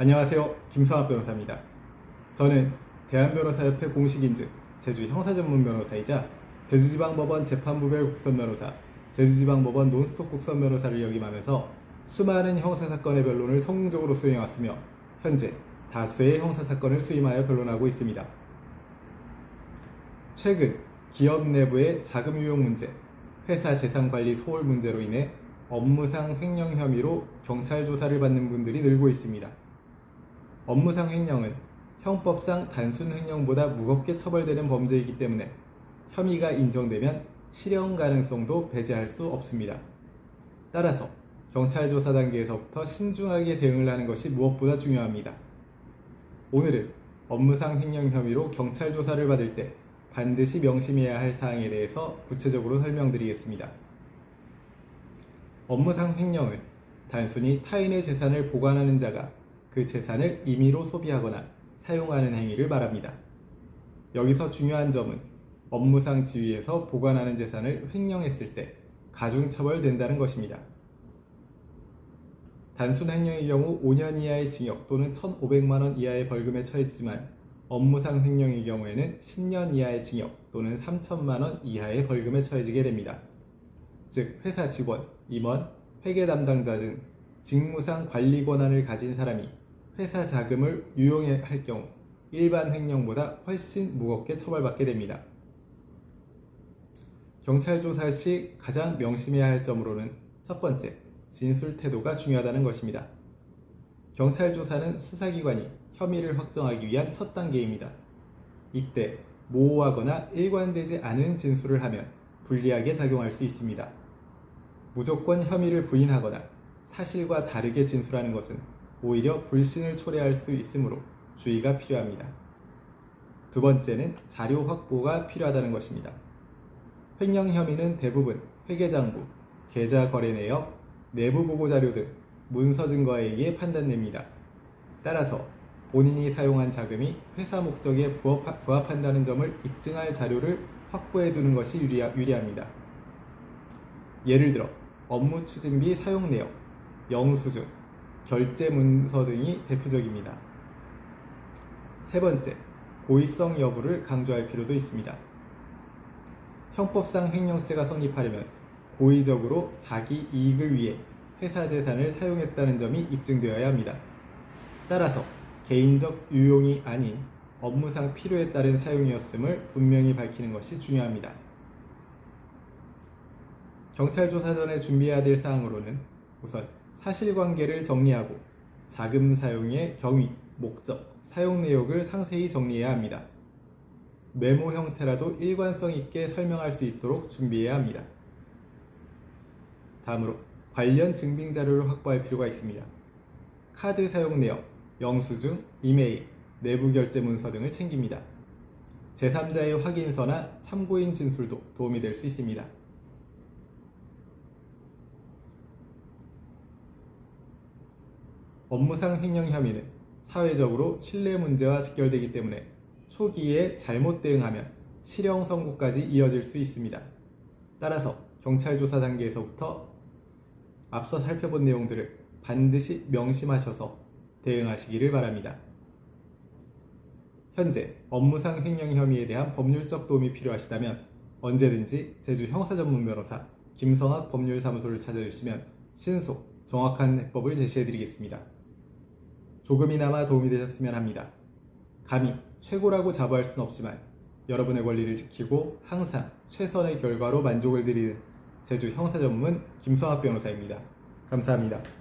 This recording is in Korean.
안녕하세요. 김성합 변호사입니다. 저는 대한변호사협회 공식인증 제주 형사전문 변호사이자 제주지방법원 재판부별 국선 변호사, 제주지방법원 논스톱 국선 변호사를 역임하면서 수많은 형사사건의 변론을 성공적으로 수행해왔으며 현재 다수의 형사사건을 수임하여 변론하고 있습니다. 최근 기업 내부의 자금 유용 문제, 회사 재산 관리 소홀 문제로 인해 업무상 횡령 혐의로 경찰 조사를 받는 분들이 늘고 있습니다. 업무상 횡령은 형법상 단순 횡령보다 무겁게 처벌되는 범죄이기 때문에 혐의가 인정되면 실형 가능성도 배제할 수 없습니다. 따라서 경찰 조사 단계에서부터 신중하게 대응을 하는 것이 무엇보다 중요합니다. 오늘은 업무상 횡령 혐의로 경찰 조사를 받을 때 반드시 명심해야 할 사항에 대해서 구체적으로 설명드리겠습니다. 업무상 횡령은 단순히 타인의 재산을 보관하는 자가 그 재산을 임의로 소비하거나 사용하는 행위를 말합니다. 여기서 중요한 점은 업무상 지위에서 보관하는 재산을 횡령했을 때 가중처벌된다는 것입니다. 단순 횡령의 경우 5년 이하의 징역 또는 1,500만 원 이하의 벌금에 처해지지만 업무상 횡령의 경우에는 10년 이하의 징역 또는 3천만 원 이하의 벌금에 처해지게 됩니다. 즉 회사 직원, 임원, 회계 담당자 등 직무상 관리 권한을 가진 사람이 회사 자금을 유용할 경우 일반 횡령보다 훨씬 무겁게 처벌받게 됩니다. 경찰 조사 시 가장 명심해야 할 점으로는 첫 번째, 진술 태도가 중요하다는 것입니다. 경찰 조사는 수사기관이 혐의를 확정하기 위한 첫 단계입니다. 이때 모호하거나 일관되지 않은 진술을 하면 불리하게 작용할 수 있습니다. 무조건 혐의를 부인하거나 사실과 다르게 진술하는 것은 오히려 불신을 초래할 수 있으므로 주의가 필요합니다. 두 번째는 자료 확보가 필요하다는 것입니다. 횡령 혐의는 대부분 회계장부, 계좌 거래 내역, 내부 보고 자료 등 문서 증거에 의해 판단됩니다. 따라서 본인이 사용한 자금이 회사 목적에 부합, 부합한다는 점을 입증할 자료를 확보해 두는 것이 유리하, 유리합니다. 예를 들어 업무 추진비 사용 내역, 영수증, 결제 문서 등이 대표적입니다. 세 번째, 고의성 여부를 강조할 필요도 있습니다. 형법상 횡령죄가 성립하려면 고의적으로 자기 이익을 위해 회사 재산을 사용했다는 점이 입증되어야 합니다. 따라서 개인적 유용이 아닌 업무상 필요에 따른 사용이었음을 분명히 밝히는 것이 중요합니다. 경찰 조사 전에 준비해야 될 사항으로는 우선 사실관계를 정리하고 자금 사용의 경위, 목적, 사용 내역을 상세히 정리해야 합니다. 메모 형태라도 일관성 있게 설명할 수 있도록 준비해야 합니다. 다음으로 관련 증빙 자료를 확보할 필요가 있습니다. 카드 사용 내역, 영수증, 이메일, 내부 결제 문서 등을 챙깁니다. 제3자의 확인서나 참고인 진술도 도움이 될 수 있습니다. 업무상 횡령 혐의는 사회적으로 신뢰 문제와 직결되기 때문에 초기에 잘못 대응하면 실형 선고까지 이어질 수 있습니다. 따라서 경찰 조사 단계에서부터 앞서 살펴본 내용들을 반드시 명심하셔서 대응하시기를 바랍니다. 현재 업무상 횡령 혐의에 대한 법률적 도움이 필요하시다면 언제든지 제주 형사전문 변호사 김성학 법률사무소를 찾아주시면 신속, 정확한 해법을 제시해드리겠습니다. 조금이나마 도움이 되셨으면 합니다. 감히 최고라고 자부할 수는 없지만 여러분의 권리를 지키고 항상 최선의 결과로 만족을 드리는 제주 형사 전문 김성학 변호사입니다. 감사합니다.